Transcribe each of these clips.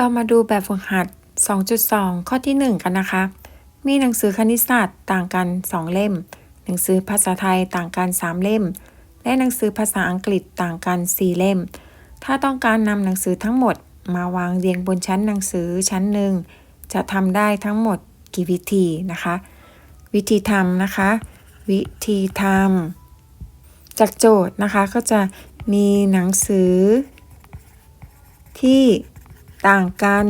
เรามาดูแบบฝึกหัด 2.2 ข้อที่ 1 กันนะคะ มีหนังสือคณิตศาสตร์ต่างกัน 2 เล่ม หนังสือภาษาไทยต่างกัน 3 เล่ม และหนังสือภาษาอังกฤษต่างกัน 4 เล่ม ถ้าต้องการนำหนังสือทั้งหมด มาวางเรียงบนชั้นหนังสือชั้นหนึ่ง จะทำได้ทั้งหมดกี่วิธีนะคะ วิธีทำนะคะ วิธีทำจากโจทย์นะคะก็จะมีหนังสือที่ ต่างกัน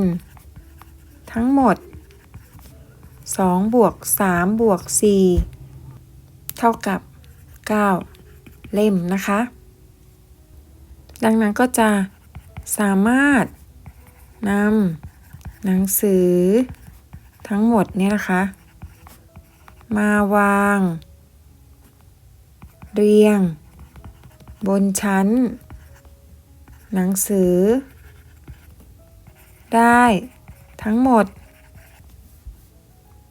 ทั้งหมด 2 บวก 3 บวก 4 เท่ากับ 9 เล่มนะคะ ดังนั้นก็จะสามารถนำหนังสือ ทั้งหมดเนี่ยนะคะ มาวาง เรียง บนชั้น หนังสือ ได้ทั้งหมด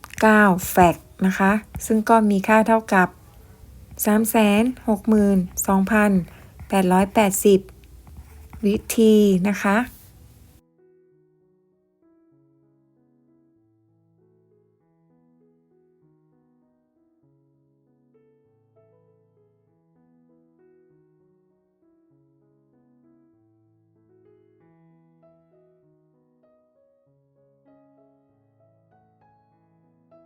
9 แฟกต์นะคะ ซึ่งก็มีค่าเท่ากับ 362,880 วิธีนะคะ